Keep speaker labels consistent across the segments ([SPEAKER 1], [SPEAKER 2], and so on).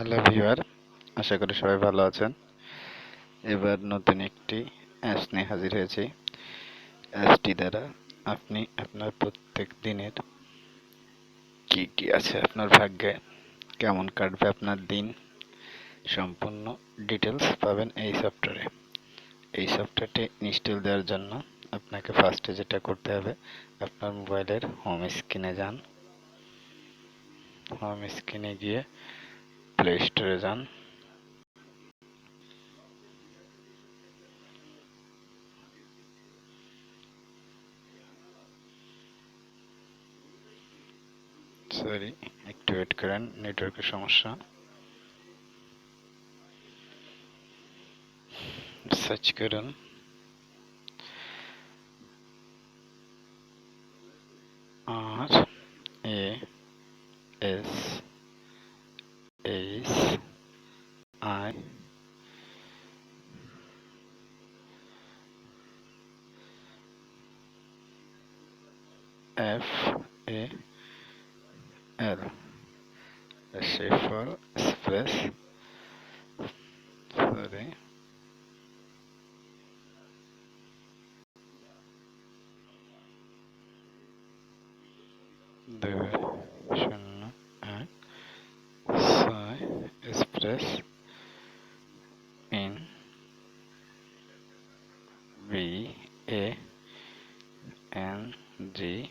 [SPEAKER 1] Hello viewer আশা করি সবাই ভালো আছেন। এবার নতুন একটি অ্যাপস নিয়ে হাজির হয়েছি। অ্যাপসটি দ্বারা আপনি আপনার প্রত্যেক দিনের কি কি আছে আপনার ভাগ্যে, কেমন কাটবে আপনার দিন, সম্পূর্ণ ডিটেলস পাবেন এই সফটওয়্যারে এই সফটওয়্যারটি ইনস্টল দেওয়ার জন্য আপনাকে ফার্স্টে যেটা করতে হবে, আপনার মোবাইলের হোম স্ক্রিনে যান। হোম স্ক্রিনে গিয়ে প্লে স্টোরে যান। সরি একটু ওয়েট করেন নেটওয়ার্কের সমস্যা। সার্চ করুন। R A S I. F A L Schaefer Express sorry the and Psi Express G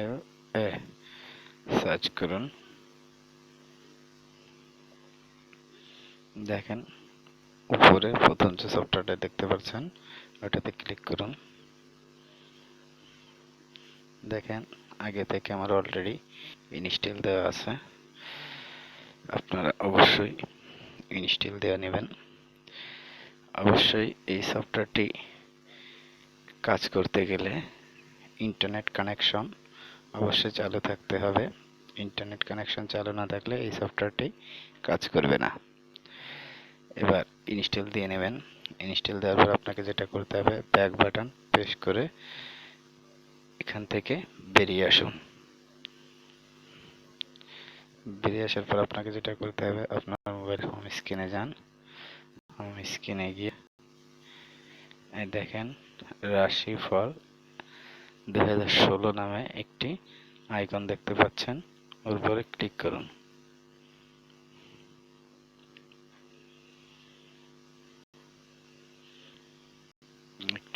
[SPEAKER 1] L A search করুন। দেখেন, উপরে প্রথম যে সফটওয়্যারটা দেখতে পাচ্ছেন, ওটাতে ক্লিক করুন। দেখেন, আগে থেকে আমার অলরেডি ইনস্টল দেওয়া আছে। আপনারা অবশ্যই ইনস্টল দেওয়া নেবেন। অবশ্যই এই সফটওয়্যারটি কাজ করতে গেলে ইন্টারনেট কানেকশন অবশ্যই চালু থাকতে হবে। ইন্টারনেট কানেকশন চালু না থাকলে এই সফটওয়্যারটি কাজ করবে না। এবার ইনস্টল দিয়ে নেবেন। ইনস্টল দেওয়ার পর আপনাকে যেটা করতে হবে ব্যাক বাটন প্রেস করে এখান থেকে বেরিয়ে আসুন। বেরিয়ে আসার পর আপনাকে যেটা করতে হবে, আপনার মোবাইল হোম স্ক্রিনে যান। হোম স্ক্রিনে গিয়ে দেখেন রাশিফল দু হাজার ষোলো নামে একটি আইকন দেখতে পাচ্ছেন। ওর উপরে ক্লিক করুন।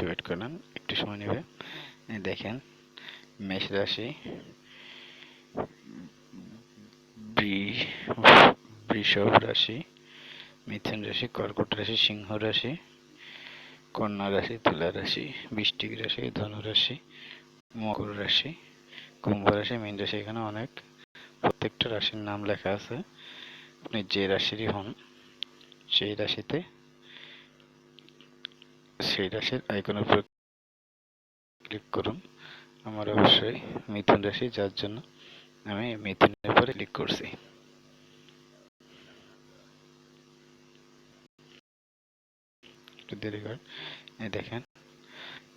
[SPEAKER 1] ওয়েট করেন। একটু সময় নেবে। দেখেন, মেষ রাশি বৃষভ রাশি, মিথুন রাশি, কর্কট রাশি, সিংহ রাশি, কন্যা রাশি, তুলা রাশি, বৃষ্টিক রাশি, ধনু রাশি মকর রাশি। কুম্ভ রাশি, মীন রাশি এখানে অনেক। প্রত্যেকটা রাশির নাম লেখা আছে। আপনি যে রাশিরই হন, সেই রাশিতে সেই রাশির আইকনের উপর ক্লিক করুন। আমার অবশ্যই মিথুন রাশি, যার জন্য আমি মিথুনের উপরে ক্লিক করছি। দেখেন,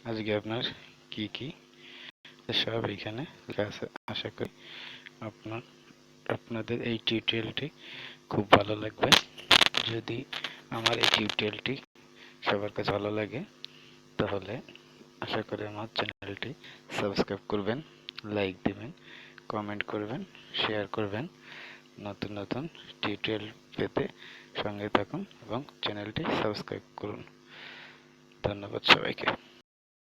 [SPEAKER 1] আজকে আপনার কি কি সব এখানে আছে আশা করি আপনার, আপনাদের এই টিউটোরিয়ালটি খুব ভালো লাগবে। যদি আমার এই টিউটোরিয়ালটি সবার কাছে ভালো লাগে, তাহলে আশা করি আমার চ্যানেলটি সাবস্ক্রাইব করবেন লাইক দিবেন কমেন্ট করবেন শেয়ার করবেন। নতুন নতুন টিউটোরিয়াল পেতে সঙ্গে থাকুন এবং চ্যানেলটি সাবস্ক্রাইব করুন। ধন্যবাদ সবাইকে।